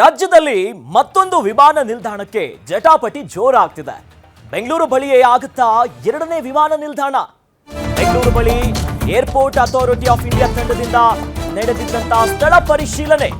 ರಾಜ್ಯದಲ್ಲಿ ಮತ್ತೊಂದು ವಿಮಾನ ನಿಲ್ದಾಣಕ್ಕೆ ಜಟಾಪಟಿ ಜೋರಾಗ್ತಿದೆ. ಬೆಂಗಳೂರು ಬಳಿಯೇ ಆಗುತ್ತಾ ಎರಡನೇ ವಿಮಾನ ನಿಲ್ದಾಣ? ಬೆಂಗಳೂರು ಬಳಿ ಏರ್ಪೋರ್ಟ್ ಅಥಾರಿಟಿ ಆಫ್ ಇಂಡಿಯಾ ತಂಡದಿಂದ ನಡೆದಿದ್ದಂತಹ ಸ್ಥಳ ಪರಿಶೀಲನೆ.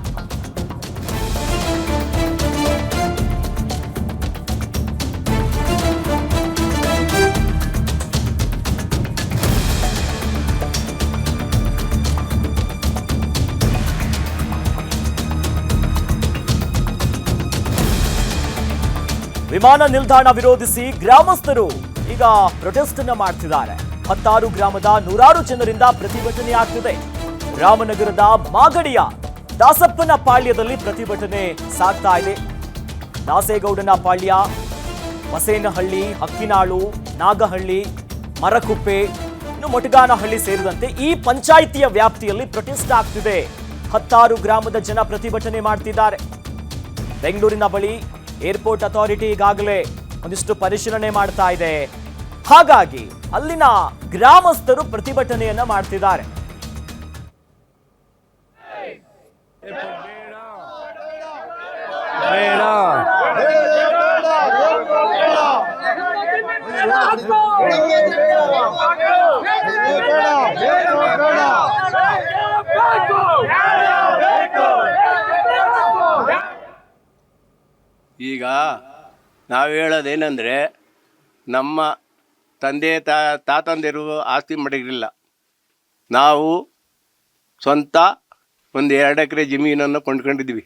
ವಿಮಾನ ನಿಲ್ದಾಣ ವಿರೋಧಿಸಿ ಗ್ರಾಮಸ್ಥರು ಈಗ ಪ್ರೊಟೆಸ್ಟ್ ಅನ್ನ ಮಾಡ್ತಿದ್ದಾರೆ. ಹತ್ತಾರು ಗ್ರಾಮದ ನೂರಾರು ಜನರಿಂದ ಪ್ರತಿಭಟನೆ ಆಗ್ತಿದೆ. ರಾಮನಗರದ ಮಾಗಡಿಯ ದಾಸಪ್ಪನ ಪಾಳ್ಯದಲ್ಲಿ ಪ್ರತಿಭಟನೆ ಸಾಗ್ತಾ ಇದೆ. ದಾಸೇಗೌಡನ ಪಾಳ್ಯ, ಬಸೇನಹಳ್ಳಿ, ಹಕ್ಕಿನಾಳು, ನಾಗಹಳ್ಳಿ, ಮರಕುಪ್ಪೆ, ಇನ್ನು ಮೊಟಗಾನಹಳ್ಳಿ ಸೇರಿದಂತೆ ಈ ಪಂಚಾಯಿತಿಯ ವ್ಯಾಪ್ತಿಯಲ್ಲಿ ಪ್ರೊಟೆಸ್ಟ್ ಆಗ್ತಿದೆ. ಹತ್ತಾರು ಗ್ರಾಮದ ಜನ ಪ್ರತಿಭಟನೆ ಮಾಡ್ತಿದ್ದಾರೆ. ಬೆಂಗಳೂರಿನ ಬಳಿ ಏರ್ಪೋರ್ಟ್ ಅಥಾರಿಟಿ ಈಗಾಗಲೇ ಒಂದಿಷ್ಟು ಪರಿಶೀಲನೆ ಮಾಡ್ತಾ ಇದೆ. ಹಾಗಾಗಿ ಅಲ್ಲಿನ ಗ್ರಾಮಸ್ಥರು ಪ್ರತಿಭಟನೆಯನ್ನ ಮಾಡ್ತಿದ್ದಾರೆ. ಬೇಡ. ಈಗ ನಾವು ಹೇಳೋದೇನೆಂದರೆ ನಮ್ಮ ತಂದೆ ತಾ, ತಾತಂದಿರು ಆಸ್ತಿ ಮಡಗಿರಲಿಲ್ಲ ನಾವು ಸ್ವಂತ ಒಂದು ಎರಡು ಎಕರೆ ಜಮೀನನ್ನು ಕೊಂಡ್ಕೊಂಡಿದ್ವಿ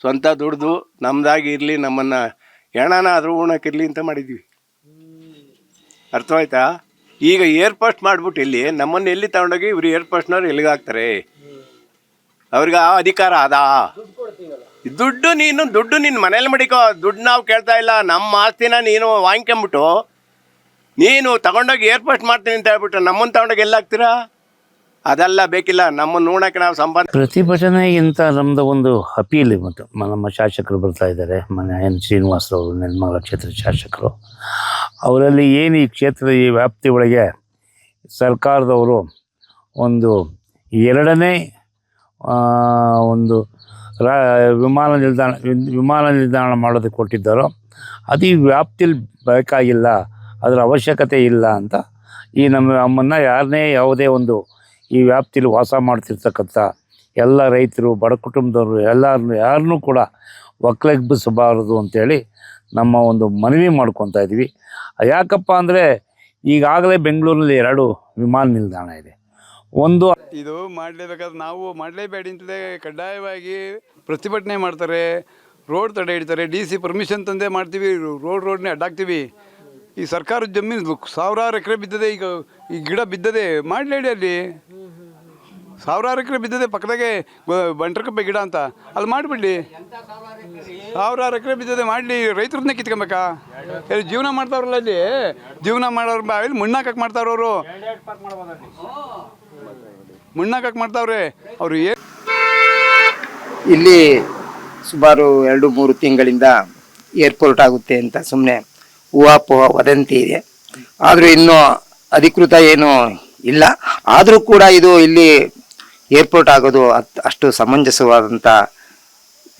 ಸ್ವಂತ ದುಡ್ದು ನಮ್ಮದಾಗಿ ಇರಲಿ, ನಮ್ಮನ್ನು ಹೆಣನ ಆದರೂ ಉಣಕ್ಕಿರಲಿ ಅಂತ ಮಾಡಿದ್ವಿ ಅರ್ಥವಾಯ್ತಾ? ಈಗ ಏರ್ಪೋಸ್ಟ್ ಮಾಡಿಬಿಟ್ಟು ಇಲ್ಲಿ ನಮ್ಮನ್ನು ಎಲ್ಲಿ ತಗೊಂಡೋಗಿ ಇವರು ಏರ್ಪೋಸ್ಟ್ನವ್ರು ಎಲ್ಲಿಗಾಗ್ತಾರೆ ಅವ್ರಿಗೆ ಆ ಅಧಿಕಾರ ಅದಾ? ದುಡ್ಡು ನೀನು, ದುಡ್ಡು ನಿನ್ನ ಮನೇಲಿ ಮಡಿಕೋ, ದುಡ್ಡು ನಾವು ಕೇಳ್ತಾ ಇಲ್ಲ ನಮ್ಮ ಆಸ್ತಿನ ನೀನು ವಾಂಗ್ಕೊಂಬಿಟ್ಟು ನೀನು ತಗೊಂಡೋಗಿ ಏರ್ಪೋರ್ಟ್ ಮಾಡ್ತೀನಿ ಅಂತ ಹೇಳ್ಬಿಟ್ಟು ನಮ್ಮನ್ನು ತಗೊಂಡೋಗಿ ಎಲ್ಲಾಗ್ತೀರಾ? ಅದೆಲ್ಲ ಬೇಕಿಲ್ಲ ನಮ್ಮನ್ನು ನೋಡೋಕೆ ನಾವು ಸಂಬಂಧ ಪ್ರತಿಭಟನೆಗಿಂತ ನಮ್ಮದು ಒಂದು ಅಪೀಲ್ ಮತ್ತು ನಮ್ಮ ಶಾಸಕರು ಬರ್ತಾ ಇದ್ದಾರೆ, ಮನೆ ಎನ್ ಶ್ರೀನಿವಾಸರವರು ನಿರ್ಮಲ ಕ್ಷೇತ್ರ ಶಾಸಕರು. ಅವರಲ್ಲಿ ಏನು ಈ ಕ್ಷೇತ್ರದ ಈ ವ್ಯಾಪ್ತಿ ಒಳಗೆ ಸರ್ಕಾರದವರು ಒಂದು ಎರಡನೇ ಒಂದು ರಾ, ವಿಮಾನ ನಿಲ್ದಾಣ ವಿಮಾನ ನಿಲ್ದಾಣ ಮಾಡೋದಕ್ಕೆ ಕೊಟ್ಟಿದ್ದಾರೋ. ಅದು ಈ ವ್ಯಾಪ್ತಿಲಿ ಬೇಕಾಗಿಲ್ಲ, ಅದರ ಅವಶ್ಯಕತೆ ಇಲ್ಲ ಅಂತ ಈ ನಮ್ಮ ನಮ್ಮನ್ನು ಯಾರನ್ನೇ ಯಾವುದೇ ಒಂದು ಈ ವ್ಯಾಪ್ತಿಲಿ ವಾಸ ಮಾಡ್ತಿರ್ತಕ್ಕಂಥ ಎಲ್ಲ ರೈತರು, ಬಡ ಕುಟುಂಬದವರು ಎಲ್ಲರನ್ನು ಯಾರನ್ನೂ ಕೂಡ ಒಕ್ಕಲೆಬ್ಬಿಸಬಾರದು ಅಂತೇಳಿ ನಮ್ಮ ಒಂದು ಮನವಿ ಮಾಡ್ಕೊತಾ ಇದ್ವಿ ಯಾಕಪ್ಪ ಅಂದರೆ ಈಗಾಗಲೇ ಬೆಂಗಳೂರಲ್ಲಿ ಎರಡು ವಿಮಾನ ನಿಲ್ದಾಣ ಇದೆ. ಒಂದು ಇದು ಮಾಡ್ಲೇಬೇಕಾದ್ರೆ ನಾವು ಮಾಡಲೇಬೇಡಿ ಅಂತಲೇ ಕಡ್ಡಾಯವಾಗಿ ಪ್ರತಿಭಟನೆ ಮಾಡ್ತಾರೆ. ರೋಡ್ ತಡೆ ಇಡ್ತಾರೆ ಡಿ ಸಿ ಪರ್ಮಿಷನ್ ತಂದೆ ಮಾಡ್ತೀವಿ. ರೋಡ್ ರೋಡ್ನೇ ಅಡ್ಡಾಕ್ತೀವಿ. ಈ ಸರ್ಕಾರದ ಜಮೀನು ಸಾವಿರಾರು ಎಕರೆ ಬಿದ್ದದೆ ಈಗ ಈ ಗಿಡ ಬಿದ್ದದೆ. ಮಾಡಲೇಡಿ ಅಲ್ಲಿ. ಸಾವಿರಾರು ಎಕರೆ ಬಿದ್ದಿದೆ, ಪಕ್ಕದಾಗೆ ಬಂಟ್ರಕಪ್ಪೆ ಗಿಡ ಅಂತ. ಅಲ್ಲಿ ಮಾಡಿಬಿಡ್ಲಿ. ಸಾವಿರಾರು ಎಕರೆ ಬಿದ್ದಿದೆ, ಮಾಡಲಿ. ರೈತರನ್ನೇ ಕಿತ್ಕೊಬೇಕಾ? ಎಲ್ಲಿ ಜೀವನ ಮಾಡ್ತಾವ್ರಲ್ಲ ಅಲ್ಲಿ? ಜೀವನ ಮಾಡೋರು ಇಲ್ಲಿ ಮುಣ್ಣಾಕಕ್ಕೆ ಮಾಡ್ತಾವ್ರವರು? ಮುಣ್ಣಾಕಕ್ಕೆ ಮಾಡ್ತಾವ್ರೆ. ಅವರು ಏ ಇಲ್ಲಿ ಸುಮಾರು ಎರಡು ಮೂರು ತಿಂಗಳಿಂದ ಏರ್ಪೋರ್ಟ್ ಆಗುತ್ತೆ ಅಂತ ಸುಮ್ಮನೆ ಊಹಾಪೋಹ ವದಂತಿ ಇದೆ. ಆದರೂ ಇನ್ನೂ ಅಧಿಕೃತ ಏನು ಇಲ್ಲ. ಆದರೂ ಕೂಡ ಇದು ಇಲ್ಲಿ ಏರ್ಪೋರ್ಟ್ ಆಗೋದು ಅಷ್ಟು ಸಮಂಜಸವಾದಂಥ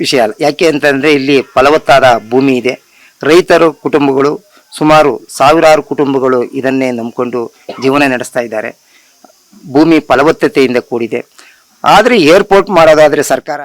ವಿಷಯ ಅಲ್ಲ. ಯಾಕೆ ಅಂತಂದರೆ ಇಲ್ಲಿ ಫಲವತ್ತಾದ ಭೂಮಿ ಇದೆ. ರೈತರು, ಕುಟುಂಬಗಳು, ಸುಮಾರು ಸಾವಿರಾರು ಕುಟುಂಬಗಳು ಇದನ್ನೇ ನಂಬಿಕೊಂಡು ಜೀವನ ನಡೆಸ್ತಾ ಇದ್ದಾರೆ. ಭೂಮಿ ಫಲವತ್ತತೆಯಿಂದ ಕೂಡಿದೆ. ಆದರೆ ಏರ್ಪೋರ್ಟ್ ಮಾಡೋದಾದರೆ ಸರ್ಕಾರ